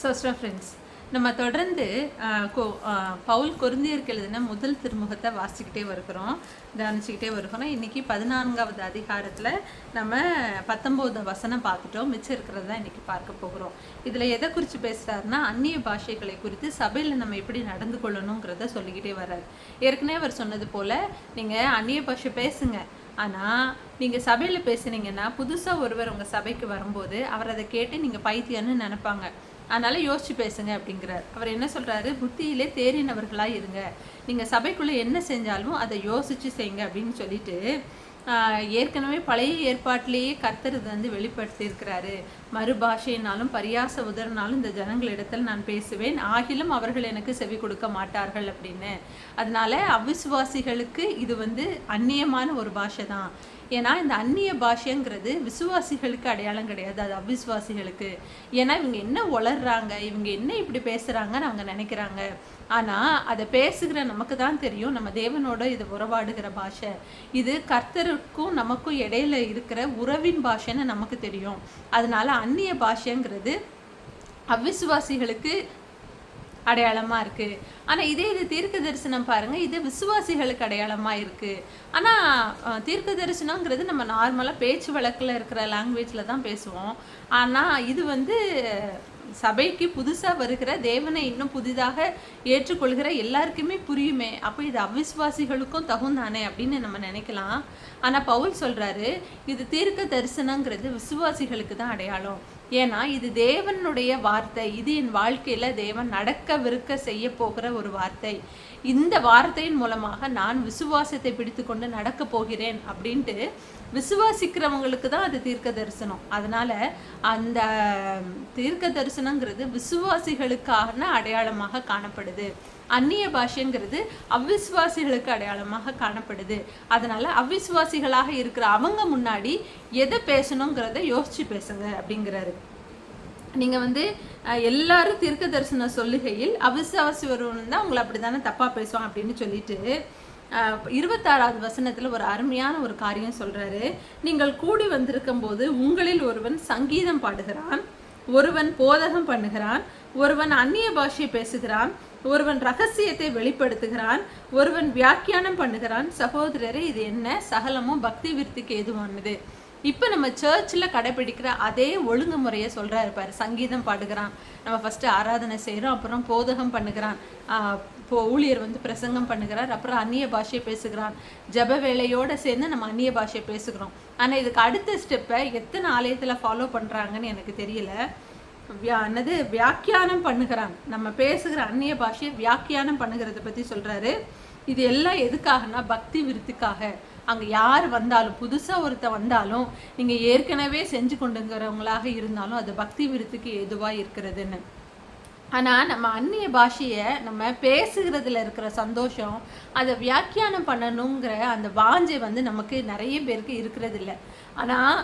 சோஸ்டா friends நம்ம தொடர்ந்து பவுல் கொருந்தியருக்கு எழுதின முதல் திருமுகத்தை வாசிக்கிட்டே வருகிறோம். கவனிச்சிக்கிட்டே வருகிறோம். இன்றைக்கி பதினான்காவது அதிகாரத்தில் நம்ம பத்தொம்போது வசனம் பார்த்துட்டோம். மிச்சம் இருக்கிறது தான் இன்றைக்கி பார்க்க போகிறோம். இதில் எதை குறித்து பேசுகிறாருன்னா அந்நிய பாஷைகளை குறித்து சபையில் நம்ம எப்படி நடந்து கொள்ளணுங்கிறத சொல்லிக்கிட்டே வர்றாரு. ஏற்கனவே அவர் சொன்னது போல் நீங்கள் அந்நிய பாஷை பேசுங்க. ஆனால் நீங்கள் சபையில் பேசுனீங்கன்னா புதுசாக ஒருவர் உங்கள் சபைக்கு வரும்போது அவர் அதை கேட்டு நீங்கள் பைத்தியம்னு நினப்பாங்க. அதனால் யோசிச்சு பேசுங்க அப்படிங்கிறார். அவர் என்ன சொல்கிறாரு புத்தியிலே தேறினவர்களாக இருங்க. நீங்கள் சபைக்குள்ளே என்ன செஞ்சாலும் அதை யோசித்து செய்யுங்க அப்படின்னு சொல்லிட்டு ஏற்கனவே பழைய ஏற்பாட்டிலேயே கர்த்தர் இது வந்து வெளிப்படுத்தியிருக்கிறாரு மறுபாஷையினாலும் பரியாச உதறினாலும் இந்த ஜனங்களிடத்தில் நான் பேசுவேன். ஆகிலும் அவர்கள் எனக்கு செவி கொடுக்க மாட்டார்கள் அப்படின்னு. அதனால அவிசுவாசிகளுக்கு இது வந்து அந்நியமான ஒரு பாஷை தான் ஏன்னா இந்த அந்நிய பாஷைங்கிறது விசுவாசிகளுக்கு அடையாளம் கிடையாது அது அவிசுவாசிகளுக்கு. ஏன்னா இவங்க என்ன வளர்றாங்க இவங்க என்ன இப்படி பேசுகிறாங்கன்னு அவங்க நினைக்கிறாங்க. ஆனால் அதை பேசுகிற நமக்கு தான் தெரியும் நம்ம தேவனோட இது உறவாடுகிற பாஷை. இது கர்த்தருக்கும் நமக்கும் இடையில இருக்கிற உறவின் பாஷைன்னு நமக்கு தெரியும். அதனால அந்நிய பாஷைங்கிறது அவிசுவாசிகளுக்கு அடையாளமாக இருக்குது ஆனால் இதே இது தீர்க்க தரிசனம் பாருங்கள் இது விசுவாசிகளுக்கு அடையாளமாக இருக்குது ஆனால் தீர்க்க தரிசனங்கிறது நம்ம நார்மலாக பேச்சு வழக்கில் இருக்கிற லாங்குவேஜில் தான் பேசுவோம். ஆனால் இது வந்து சபைக்கு புதுசாக வருகிற தேவனை இன்னும் புதிதாக ஏற்றுக்கொள்கிற எல்லாருக்குமே புரியுமே. அப்போ இது அவிசுவாசிகளுக்கும் தகுந்தானே அப்படின்னு நம்ம நினைக்கலாம். ஆனால் பவுல் சொல்கிறாரு இது தீர்க்க தரிசனங்கிறது விசுவாசிகளுக்கு தான் அடையாளம். ஏன்னா இது தேவனுடைய வார்த்தை. இது என் வாழ்க்கையில் தேவன் நடக்கவிருக்க செய்ய போகிற ஒரு வார்த்தை. இந்த வார்த்தையின் மூலமாக நான் விசுவாசத்தை பிடித்து கொண்டு நடக்க போகிறேன் அப்படின்ட்டு விசுவாசிக்கிறவங்களுக்கு தான் அது தீர்க்க தரிசனம் அதனால அந்த தீர்க்க தரிசனங்கிறது விசுவாசிகளுக்கான அடையாளமாக காணப்படுது. அந்நிய பாஷைங்கிறது அவ்விசுவாசிகளுக்கு அடையாளமாக காணப்படுது. அதனால் அவ்விசுவாசிகளாக இருக்கிற அவங்க முன்னாடி எதை பேசணுங்கிறத யோசிச்சு பேசுங்க அப்படிங்கிறாரு. நீங்கள் வந்து எல்லாரும் தீர்க்க தரிசனம் சொல்லுகையில் அவிசுவாசி ஒருவன் தான் உங்களை அப்படி தானே தப்பாக பேசுவான் அப்படின்னு சொல்லிட்டு இருபத்தாறாவது வசனத்தில் ஒரு அருமையான ஒரு காரியம் சொல்கிறாரு நீங்கள் கூடி வந்திருக்கும் போது உங்களில் ஒருவன் சங்கீதம் பாடுகிறான் ஒருவன் போதகம் பண்ணுகிறான் ஒருவன் அந்நிய பாஷை பேசுகிறான் ஒருவன் ரகசியத்தை வெளிப்படுத்துகிறான் ஒருவன் வியாக்கியானம் பண்ணுகிறான். சகோதரரே இது என்ன? சகலமும் பக்தி விருத்திக்கு ஏதுவானது. இப்போ நம்ம சர்ச்சில் கடைபிடிக்கிற அதே ஒழுங்குமுறையை சொல்கிறாரு பாரு. சங்கீதம் பாடுகிறான். நம்ம ஃபஸ்ட்டு ஆராதனை செய்கிறோம் அப்புறம் போதகம் பண்ணுகிறான். இப்போ ஊழியர் வந்து பிரசங்கம் பண்ணுகிறார் அப்புறம் அந்நிய பாஷையை பேசுகிறான். ஜப வேலையோடு சேர்ந்து நம்ம அந்நிய பாஷையை பேசுகிறோம். ஆனால் இதுக்கு அடுத்த ஸ்டெப்பை எத்தனை ஆலயத்தில் ஃபாலோ பண்ணுறாங்கன்னு எனக்கு தெரியல. வியா என்னது வியாக்கியானம் பண்ணுகிறான். நம்ம பேசுகிற அந்நிய பாஷையை வியாக்கியானம் பண்ணுகிறத பற்றி சொல்கிறாரு இது எல்லாம் எதுக்காகனா பக்தி விருத்துக்காக. அங்கே யார் வந்தாலும் புதுசாக ஒருத்த வந்தாலும் நீங்கள் ஏற்கனவே செஞ்சு கொண்டுங்கிறவங்களாக இருந்தாலும் அது பக்தி விருத்துக்கு எதுவாக இருக்கிறதுன்னு. ஆனால் நம்ம அந்நிய பாஷையை நம்ம பேசுகிறதுல இருக்கிற சந்தோஷம் அதை வியாக்கியானம் பண்ணணுங்கிற அந்த வாஞ்சை வந்து நமக்கு நிறைய பேருக்கு இருக்கிறது இல்லை ஆனால்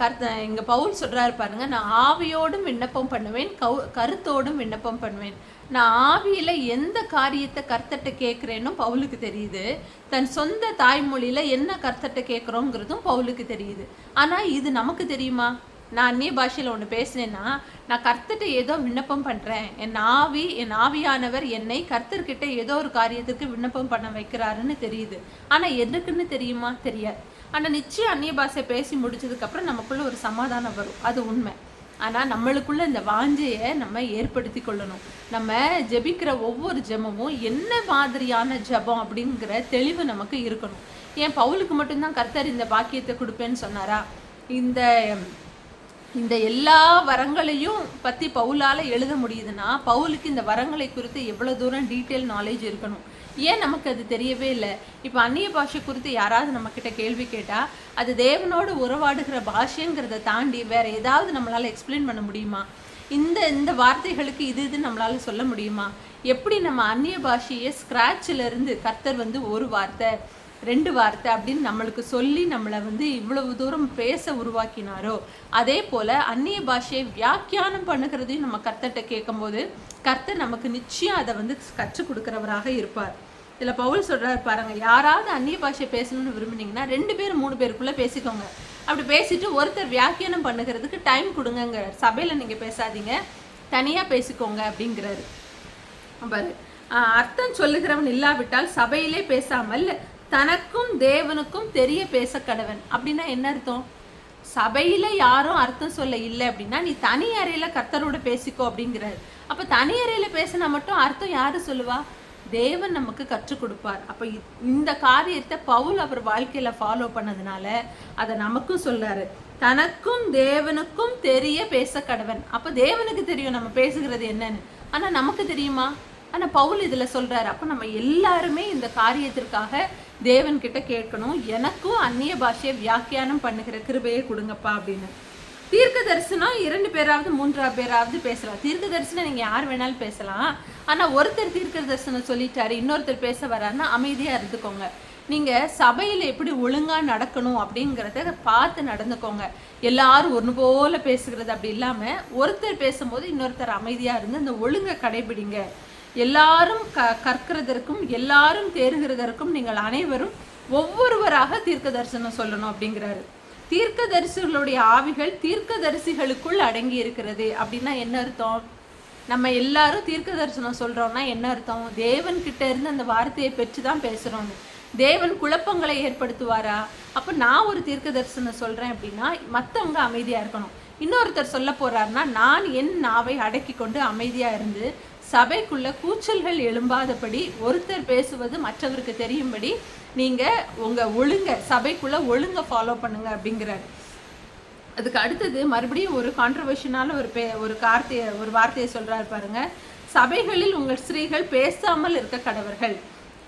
கருத்த இங்கே பவுல் சொல்கிறாரு பாருங்க நான் ஆவியோடும் விண்ணப்பம் பண்ணுவேன் கவு கருத்தோடும் விண்ணப்பம் பண்ணுவேன். நான் ஆவியில் எந்த காரியத்தை கர்த்தட்ட கேட்குறேனோ பவுலுக்கு தெரியுது. தன் சொந்த தாய்மொழியில் என்ன கர்த்தட்ட கேட்குறோங்கிறதும் பவுலுக்கு தெரியுது. ஆனால் இது நமக்கு தெரியுமா? நான் அந்நிய பாஷையில் ஒன்று பேசினேன்னா நான் கர்த்தர்கிட்ட ஏதோ விண்ணப்பம் பண்ணுறேன் என் ஆவி என் ஆவியானவர் என்னை கர்த்தர்கிட்ட ஏதோ ஒரு காரியத்துக்கு விண்ணப்பம் பண்ண வைக்கிறாருன்னு தெரியுது. ஆனால் எதுக்குன்னு தெரியுமா? தெரியாது. ஆனால் நிச்சயம் அந்நிய பாஷை பேசி முடிச்சதுக்கப்புறம் நமக்குள்ளே ஒரு சமாதானம் வரும். அது உண்மை. ஆனால் நம்மளுக்குள்ள இந்த வாஞ்சையை நம்ம ஏற்படுத்தி கொள்ளணும். நம்ம ஜெபிக்கிற ஒவ்வொரு ஜெபமும் என்ன மாதிரியான ஜெபம் அப்படிங்கிற தெளிவு நமக்கு இருக்கணும். ஏன் பவுலுக்கு மட்டும்தான் கர்த்தர் இந்த பாக்கியத்தை கொடுப்பேன்னு சொன்னாரா? இந்த இந்த எல்லா வரங்களையும் பற்றி பவுலால் எழுத முடியுதுன்னா பவுலுக்கு இந்த வரங்களை குறித்து எவ்வளோ தூரம் டீட்டெயில் நாலேஜ் இருக்கணும்? ஏன் நமக்கு அது தெரியவே இல்லை? இப்போ அந்நிய பாஷை குறித்து யாராவது நம்மக்கிட்ட கேள்வி கேட்டால் அது தேவனோடு உறவாடுகிற பாஷைங்கிறத தாண்டி வேறு ஏதாவது நம்மளால் எக்ஸ்பிளைன் பண்ண முடியுமா? இந்த இந்த வார்த்தைகளுக்கு இது இது நம்மளால் சொல்ல முடியுமா? எப்படி நம்ம அந்நிய பாஷையை ஸ்க்ராட்சிலிருந்து கர்த்தர் வந்து ஒரு வார்த்தை ரெண்டு வார்த்தை அப்படின்னு நம்மளுக்கு சொல்லி நம்மளை வந்து இவ்வளவு தூரம் பேச உருவாக்கினாரோ அதே போல அந்நிய பாஷையை வியாக்கியானம் பண்ணுகிறதையும் நம்ம கர்த்தர்கிட்ட கேட்கும்போது கர்த்தர் நமக்கு நிச்சயம் அதை வந்து கற்றுக் கொடுக்குறவராக இருப்பார். இதில் பவுல் சொல்கிறார் பாருங்க யாராவது அந்நிய பாஷை பேசணும்னு விரும்புனீங்கன்னா ரெண்டு பேர் மூணு பேருக்குள்ளே பேசிக்கோங்க. அப்படி பேசிட்டு ஒருத்தர் வியாக்கியானம் பண்ணுகிறதுக்கு டைம் கொடுங்கங்க. சபையில் நீங்கள் பேசாதீங்க தனியாக பேசிக்கோங்க அப்படிங்கிறாரு. பாரு அர்த்தம் சொல்லுகிறவன் இல்லாவிட்டால் சபையிலே பேசாமல் தனக்கும் தேவனுக்கும் தெரிய பேச கடவன் அப்படின்னா என்ன அர்த்தம்? சபையில யாரும் அர்த்தம் சொல்ல இல்லை அப்படின்னா நீ தனி அறையில கர்த்தரோட பேசிக்கோ அப்படிங்கிறாரு. அப்ப தனி அறையில பேசினா மட்டும் அர்த்தம் யாரு சொல்லுவா? தேவன் நமக்கு கற்றுக் கொடுப்பார். அப்ப இந்த காரியத்தை பவுல் அவர் வாழ்க்கையில ஃபாலோ பண்ணதுனால அதை நமக்கும் சொல்றாரு. தனக்கும் தேவனுக்கும் தெரிய பேச கடவன் அப்ப தேவனுக்கு தெரியும் நம்ம பேசுகிறது என்னன்னு. ஆனா நமக்கு தெரியுமா? ஆனால் பவுல் இதில் சொல்கிறாரு அப்போ நம்ம எல்லாருமே இந்த காரியத்திற்காக தேவன்கிட்ட கேட்கணும். எனக்கும் அந்நிய பாஷையை வியாக்கியானம் பண்ணுகிற கிருபையை கொடுங்கப்பா அப்படின்னு. தீர்க்க தரிசனம் இரண்டு பேராவது மூன்றாவது பேராவது பேசலாம் தீர்க்க தரிசனம் நீங்கள் யார் வேணாலும் பேசலாம். ஆனால் ஒருத்தர் தீர்க்க தரிசனம் சொல்லிட்டாரு இன்னொருத்தர் பேச வராருன்னா அமைதியாக இருந்துக்கோங்க. நீங்கள் சபையில் எப்படி ஒழுங்காக நடக்கணும் அப்படிங்கிறத பார்த்து நடந்துக்கோங்க. எல்லாரும் ஒன்று போல பேசுகிறது அப்படி இல்லாமல் ஒருத்தர் பேசும்போது இன்னொருத்தர் அமைதியாக இருந்து அந்த ஒழுங்கை கடைபிடிங்க. எல்லாரும் க கற்கிறதற்கும் எல்லாரும் தேறுகிறதற்கும் நீங்கள் அனைவரும் ஒவ்வொருவராக தீர்க்க தரிசனம் சொல்லணும் அப்படிங்கிறாரு. தீர்க்க தரிசிகளுடைய ஆவிகள் தீர்க்கதரிசிகளுக்குள் அடங்கி இருக்கிறது அப்படின்னா என்ன அர்த்தம்? நம்ம எல்லாரும் தீர்க்க தரிசனம் சொல்றோம்னா என்ன அர்த்தம்? தேவன் கிட்ட இருந்து அந்த வார்த்தையை பெற்று தான் பேசுறோம்னு தேவன் குழப்பங்களை ஏற்படுத்துவாரா? அப்ப நான் ஒரு தீர்க்க தரிசனம் சொல்றேன் அப்படின்னா மத்தவங்க அமைதியா இருக்கணும். இன்னொருத்தர் சொல்ல போறாருன்னா நான் என் நாவை அடக்கி கொண்டு அமைதியா இருந்து சபைக்குள்ள கூச்சல்கள் எழும்பாதபடி ஒருத்தர் பேசுவது மற்றவருக்கு தெரியும்படி நீங்க உங்க ஒழுங்க சபைக்குள்ள ஒழுங்க ஃபாலோ பண்ணுங்க அப்படிங்கிறாரு. அதுக்கு அடுத்தது மறுபடியும் ஒரு கான்ட்ரவர்ஷனால ஒரு பே ஒரு கார்த்தையை ஒரு வார்த்தையை சொல்றாரு பாருங்க. சபைகளில் உங்கள் ஸ்திரீகள் பேசாமல் இருக்க கடவர்கள்.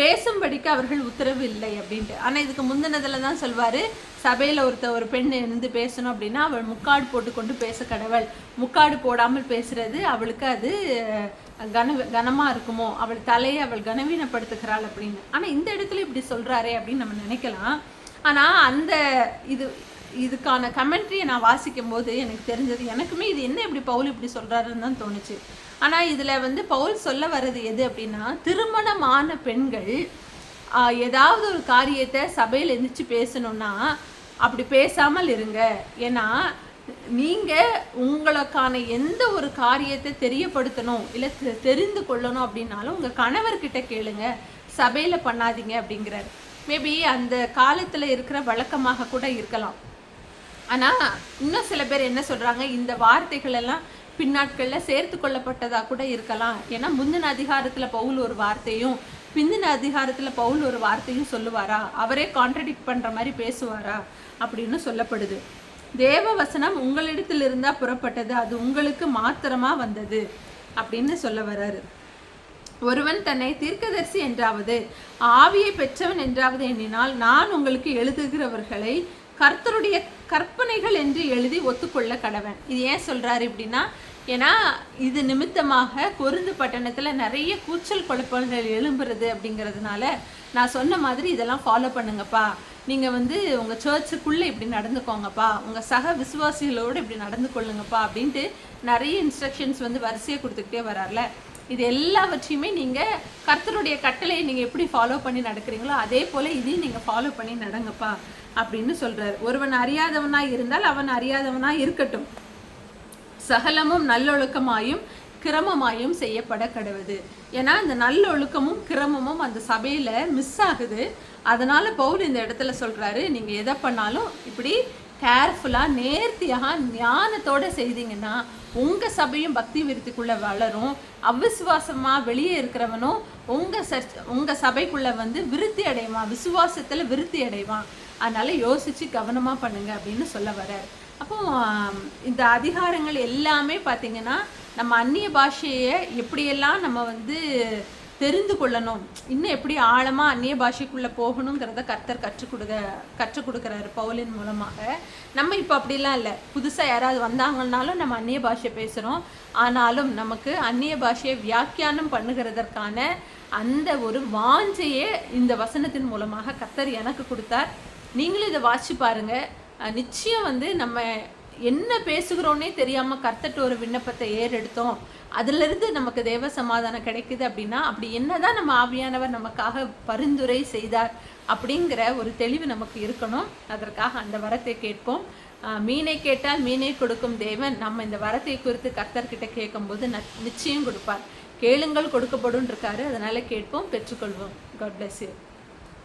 பேசும்படிக்கு அவர்கள் உத்தரவு இல்லை அப்படின்ட்டு. ஆனால் இதுக்கு முந்தினதில் தான் சொல்வார் சபையில் ஒருத்த ஒரு பெண் இருந்து பேசணும் அப்படின்னா அவள் முக்காடு போட்டுக்கொண்டு பேச கடவுள். முக்காடு போடாமல் பேசுறது அவளுக்கு அது கன கனமாக இருக்குமோ? அவள் தலையை அவள் கனவீனப்படுத்துகிறாள் அப்படின்னு. ஆனால் இந்த இடத்துல இப்படி சொல்கிறாரே அப்படின்னு நம்ம நினைக்கலாம். ஆனால் அந்த இது இதுக்கான கமெண்ட்ரியை நான் வாசிக்கும் போது எனக்கு தெரிஞ்சது எனக்குமே இது என்ன இப்படி பவுல் இப்படி சொல்கிறாருன்னு தான் தோணுச்சு. ஆனால் இதில் வந்து பவுல் சொல்ல வர்றது எது அப்படின்னா திருமணமான பெண்கள் ஏதாவது ஒரு காரியத்தை சபையில் எந்திரிச்சு பேசணும்னா அப்படி பேசாமல் இருங்க. ஏன்னா நீங்கள் உங்களுக்கான எந்த ஒரு காரியத்தை தெரியப்படுத்தணும் இல்லை தெ- தெரிந்து கொள்ளணும் அப்படின்னாலும் உங்கள் கணவர்கிட்ட கேளுங்க. சபையில் பண்ணாதீங்க அப்படிங்கிறாரு. மேபி அந்த காலத்தில் இருக்கிற வழக்கமாக கூட இருக்கலாம். ஆனால் இன்னும் சில பேர் என்ன சொல்கிறாங்க இந்த வார்த்தைகள் எல்லாம் பின்னாட்களில் சேர்த்து கொள்ளப்பட்டதாக கூட இருக்கலாம். ஏன்னா முந்தின அதிகாரத்தில் பவுல் ஒரு வார்த்தையும் பிந்தின அதிகாரத்தில் பவுல் ஒரு வார்த்தையும் சொல்லுவாரா? அவரே கான்ட்ரடிக்ட் பண்ணுற மாதிரி பேசுவாரா? அப்படின்னு சொல்லப்படுது. தேவ வசனம் உங்களிடத்தில் இருந்தால் புறப்பட்டது அது உங்களுக்கு மாத்திரமா வந்தது அப்படின்னு சொல்ல வர்றாரு ஒருவன் தன்னை தீர்க்கதரிசி என்றாவது ஆவியை பெற்றவன் என்றாவது எண்ணினால் நான் உங்களுக்கு எழுதுகிறவர்களை கர்த்தருடைய கற்பனைகள் என்று எழுதி ஒத்துக்கொள்ள கடவன். இது ஏன் சொல்றாரு இப்படின்னா ஏன்னா இது நிமித்தமாக கொருந்து பட்டணத்தில் நிறைய கூச்சல் குழப்பங்கள் எழும்புறது அப்படிங்கிறதுனால நான் சொன்ன மாதிரி இதெல்லாம் ஃபாலோ பண்ணுங்கப்பா. நீங்கள் வந்து உங்கள் சர்ச்சுக்குள்ளே இப்படி நடந்துக்கோங்கப்பா. உங்கள் சக விசுவாசிகளோடு இப்படி நடந்து கொள்ளுங்கப்பா அப்படின்ட்டு நிறைய இன்ஸ்ட்ரக்ஷன்ஸ் வந்து வரிசையை கொடுத்துக்கிட்டே வரார்ல. இது எல்லாவற்றையுமே நீங்கள் கர்த்தருடைய கட்டளையை நீங்கள் எப்படி ஃபாலோ பண்ணி நடக்கிறீங்களோ அதே போல் இதையும் நீங்கள் ஃபாலோ பண்ணி நடங்கப்பா அப்படின்னு சொல்கிறார் ஒருவன் அறியாதவனாக இருந்தால் அவன் அறியாதவனாக இருக்கட்டும். சகலமும் நல்லொழுக்கமாயும் கிரமமாயும் செய்யப்பட கடவுது ஏன்னா இந்த நல்லொழுக்கமும் கிரமமும் அந்த சபையில் மிஸ் ஆகுது. அதனால் பவுல் இந்த இடத்துல சொல்கிறாரு நீங்கள் எதை பண்ணாலும் இப்படி கேர்ஃபுல்லாக நேர்த்தியாக ஞானத்தோடு செய்தீங்கன்னா உங்கள் சபையும் பக்தி விருத்திக்குள்ளே வளரும். அவிசுவாசமாக வெளியே இருக்கிறவனும் உங்கள் சர்ச் உங்கள் சபைக்குள்ளே வந்து விருத்தி அடைவான். விசுவாசத்தில் விருத்தி அடைவான். அதனால் யோசித்து கவனமாக பண்ணுங்கள் அப்படின்னு சொல்ல வர்றார். அப்போ இந்த அதிகாரங்கள் எல்லாமே பார்த்திங்கன்னா நம்ம அந்நிய பாஷையை எப்படியெல்லாம் நம்ம வந்து தெரிந்து கொள்ளணும் இன்னும் எப்படி ஆழமாக அந்நிய பாஷைக்குள்ளே போகணுங்கிறத கர்த்தர் கற்றுக் கொடுக்க கற்றுக் கொடுக்குறாரு பவுலின் மூலமாக. நம்ம இப்போ அப்படிலாம் இல்லை. புதுசாக யாராவது வந்தாங்கன்னாலும் நம்ம அந்நிய பாஷை பேசுகிறோம் ஆனாலும் நமக்கு அந்நிய பாஷையை வியாக்கியானம் பண்ணுகிறதற்கான அந்த ஒரு வாஞ்சையே இந்த வசனத்தின் மூலமாக கர்த்தர் எனக்கு கொடுத்தார். நீங்களும் இதை வாசிச்சு பாருங்கள் நிச்சயம் வந்து நம்ம என்ன பேசுகிறோன்னே தெரியாமல் கர்த்தட்டு ஒரு விண்ணப்பத்தை ஏறெடுத்தோம். அதிலிருந்து நமக்கு தேவ சமாதானம் கிடைக்குது அப்படின்னா அப்படி என்னதான் நம்ம ஆவியானவர் நமக்காக பரிந்துரை செய்தார் அப்படிங்கிற ஒரு தெளிவு நமக்கு இருக்கணும். அதற்காக அந்த வரத்தை கேட்போம். மீனை கேட்டால் மீனை கொடுக்கும் தேவன். நம்ம இந்த வரத்தை குறித்து கர்த்தர்கிட்ட கேட்கும்போது ந- நிச்சயம் கொடுப்பார். கேளுங்கள் கொடுக்கப்படும் இருக்காரு. அதனால கேட்போம் பெற்றுக்கொள்வோம். God bless you